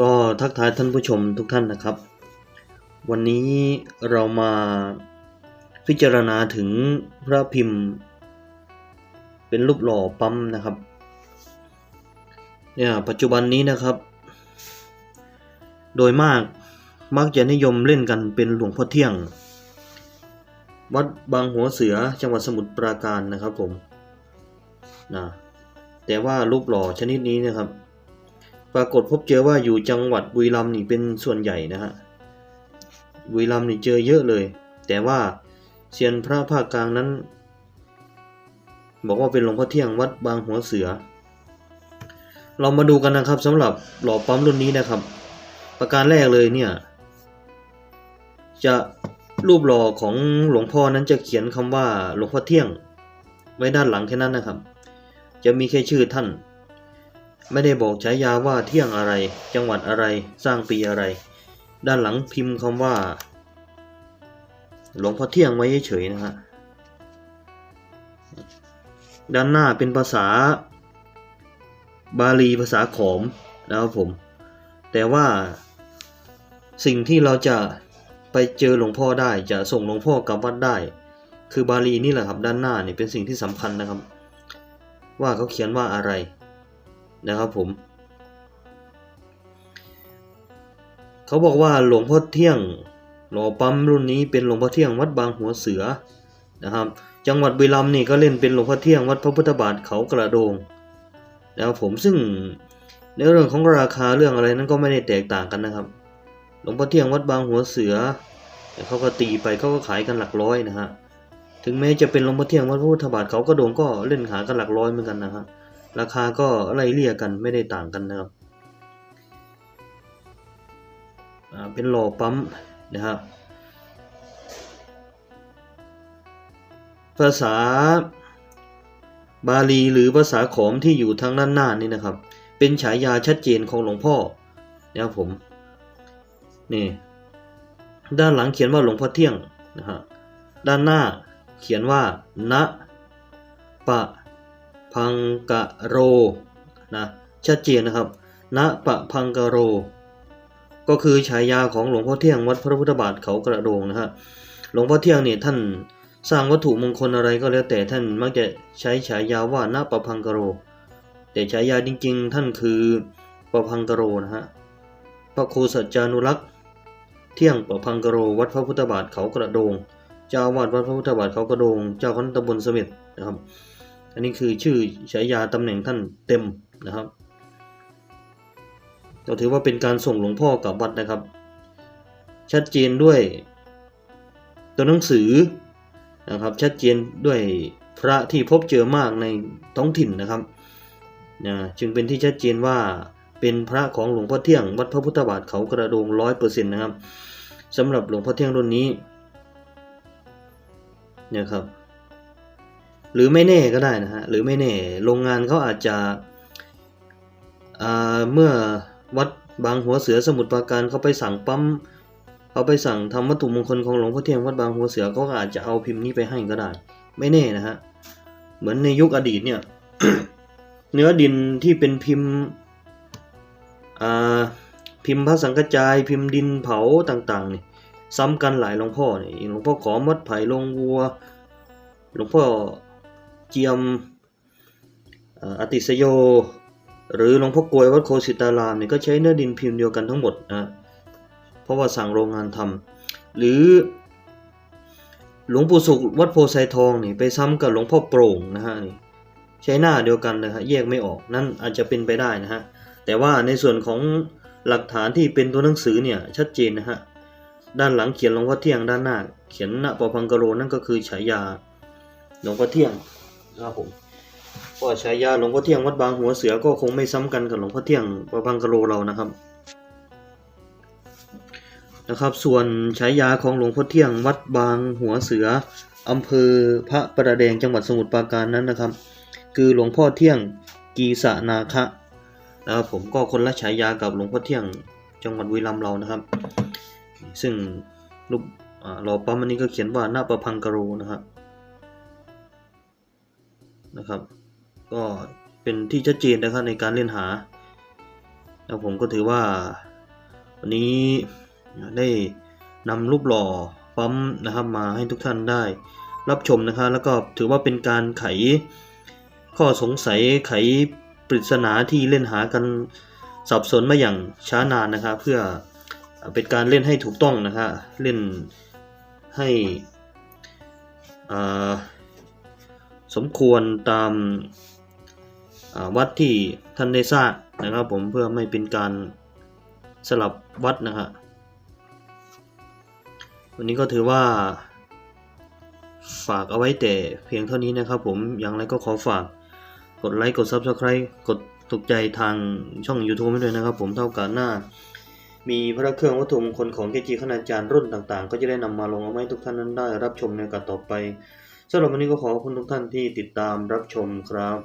ก็ทักทายท่านผู้ชมทุกท่านนะครับ วันนี้เรามาพิจารณาถึงพระพิมพ์ เป็นรูปหล่อปั๊มนะครับเนี่ยปัจจุบันนี้นะครับ โดยมากมักจะนิยมเล่นกันเป็นหลวงพ่อเที่ยง วัดบางหัวเสือจังหวัดสมุทรปราการนะครับผมนะแต่ว่ารูปหล่อชนิดนี้นะครับ ปรากฏพบเจอว่าอยู่จังหวัดบุรีรัมย์นี่เป็นส่วนใหญ่นะฮะบุรีรัมย์นี่เจอเยอะเลย แต่ว่าเซียนพระภาคกลางนั้น บอกว่าเป็นหลวงพ่อเที่ยงวัดบางหัวเสือ เรามาดูกันนะครับสำหรับหล่อปั๊มรุ่นนี้นะครับ ประการแรกเลยเนี่ย จะรูปหล่อของหลวงพ่อนั้นจะเขียนคำว่าหลวงพ่อเที่ยง ไว้ด้านหลังแค่นั้นนะครับ จะมีแค่ชื่อท่าน ไม่ได้บอกฉายาว่าเที่ยงอะไร จังหวัดอะไร สร้างปีอะไร ด้านหลังพิมพ์คำว่า หลวงพ่อเที่ยงไว้เฉยๆนะฮะ ด้านหน้าเป็นภาษา บาลีภาษาขอมนะครับผม แต่ว่าสิ่งที่เราจะไปเจอหลวงพ่อได้จะส่งหลวงพ่อกลับวัดได้ คือบาลีนี่แหละครับด้านหน้านี่เป็นสิ่งที่สำคัญนะครับ ว่าเขาเขียนว่าอะไร นะครับผม เขาบอกว่าหลวงพ่อเที่ยงหล่อปั๊มรุ่นนี้เป็นหลวงพ่อเที่ยงวัดบางหัวเสือนะครับ จังหวัดบุรีรัมย์นี่ก็เล่นเป็นหลวงพ่อเที่ยงวัดพระพุทธบาทเขากระโดงนะครับผมซึ่งในเรื่องของราคาเรื่องอะไรนั้นก็ไม่ได้แตกต่างกันนะครับ หลวงพ่อเที่ยงวัดบางหัวเสือเขาก็ตีไปเขาก็ขายกันหลักร้อยนะฮะถึงแม้จะเป็นหลวงพ่อเที่ยงวัดพระพุทธบาทเขากระโดงก็เล่นขายกันหลักร้อยเหมือนกันนะฮะ ราคาก็ไล่เลี่ยกันไม่ได้ต่างกันนะครับเป็นหล่อปั๊มนะครับภาษาบาลีหรือภาษาขอมที่อยู่ทางด้านหน้านี่นะครับ เป็นฉายาชัดเจนของหลวงพ่อนะครับผมนี่ด้านหลังเขียนว่าหลวงพ่อเที่ยงนะฮะด้านหน้าเขียนว่าณปะ พังกะโรนะชัดเจนนะครับณปะพังกะโร ก็คือฉายาของหลวงพ่อเที่ยงวัดพระพุทธบาทเขากระโดงนะฮะหลวงพ่อเที่ยงเนี่ยท่านสร้างวัตถุมงคลอะไรก็แล้วแต่ท่านมักจะใช้ฉายาว่าณปะพังกะโร แต่ฉายาจริงๆ ท่านคือปะพังกะโรนะฮะพระครูสัจจานุรักษ์เที่ยงปะพังกะโรวัดพระพุทธบาทเขากระโดง เจ้าอาวาดวัดพระพุทธบาทเขากระโดง เจ้าคณะตำบลเสม็ดนะครับ อันนี้คือชื่อฉายาตำแหน่งท่านเต็มนะครับเราถือว่าเป็นการส่งหลวงพ่อกลับวัดนะครับ ชัดเจนด้วยตัวหนังสือนะครับ ชัดเจนด้วยพระที่พบเจอมากในท้องถิ่นนะครับนะจึงเป็นที่ชัดเจนว่าเป็นพระของหลวงพ่อเที่ยงวัดพระพุทธบาทเขากระโดงร้อยเปอร์เซ็นต์นะครับสำหรับหลวงพ่อเที่ยงรุ่นนี้นี่ยครับ หรือไม่แน่ก็ได้นะฮะหรือไม่แน่โรงงานเขาอาจจะเมื่อวัดบางหัวเสือสมุทรปราการเขาไปสั่งปั๊มเขาไปสั่งทำวัตถุมงคลของหลวงพ่อเทียมวัดบางหัวเสือเขาก็อาจจะเอาพิมพ์นี้ไปให้ก็ได้ ไม่แน่นะฮะเหมือนในยุคอดีตเนี่ยเนื้อดินที่เป็นพิมพ์พิมพ์พระสังกจายพิมพ์ดินเผาต่างๆนี่ซ้ำกันหลายหลวงพ่อนี่หลวงพ่อขอมวัดไผ่ลงวัว หลวงพ่อ เจียมอติสโย หรือหลวงพ่อกลวยวัดโคสิตารามเนี่ยก็ใช้เนื้อดินพิมพ์เดียวกันทั้งหมดนะเพราะว่าสั่งโรงงานทำหรือหลวงปู่สุขวัดโพไซทองนี่ไปซ้ำกับหลวงพ่อโปร่งนะฮะนี่ใช้หน้าเดียวกันนะฮะแยกไม่ออกนั่นอาจจะเป็นไปได้นะฮะแต่ว่าในส่วนของหลักฐานที่เป็นตัวหนังสือเนี่ยชัดเจนนะฮะด้านหลังเขียนหลวงพ่อเที่ยงด้านหน้า เขียนณปพังกโรนั่นก็คือฉายาหลวงพ่อเที่ยง นะครับผมก็ฉายาหลวงพ่อเที่ยงวัดบางหัวเสือก็คงไม่ซ้ำกันกับหลวงพ่อเที่ยงประพังกะโลเรานะครับ นะครับ ส่วนฉายาของหลวงพ่อเที่ยงวัดบางหัวเสืออำเภอพระประแดงจังหวัดสมุทรปราการนั้นนะครับ คือหลวงพ่อเที่ยงกีสะนาคะนะครับผมก็คนละฉายากับหลวงพ่อเที่ยงจังหวัดบุรีรัมเรานะครับ ซึ่งรูปหล่อปั๊มอันนี้ก็เขียนว่าหน้าประพังกะโรนะครับ นะครับ ก็เป็นที่ชัดเจนนะครับในการเล่นหาแล้วผมก็ถือว่าวันนี้ได้นำรูปหล่อปั๊มนะครับมาให้ทุกท่านได้รับชมนะครับแล้วก็ถือว่าเป็นการไขข้อสงสัยไขปริศนาที่เล่นหากันสับสนมาอย่างช้านานนะครับ เพื่อเป็นการเล่นให้ถูกต้องนะครับเล่นให้อ่า สมควรตามาวัดที่ท่านได้สร้างนะครับผมเพื่อไม่เป็นการสลับวัดนะครับวันนี้ก็ถือว่า ฝากเอาไว้แต่เพียงเท่านี้นะครับผมอย่างไรก็ขอฝากกดไลค์กด Subscribe กดถูกใจทางช่อง YouTube ด้วยนะครับผมเท่ากันหน้า มีพระเครื่องวัตถุมงคลของเกจิคณาจารย์รุ่นต่างๆ ก็จะได้นำมาลงเอาไว้ทุกท่านนั้นได้รับชมในโอกาสต่อไป สำหรับวันนี้ก็ขอขอบคุณทุกท่านที่ติดตามรับชมครับ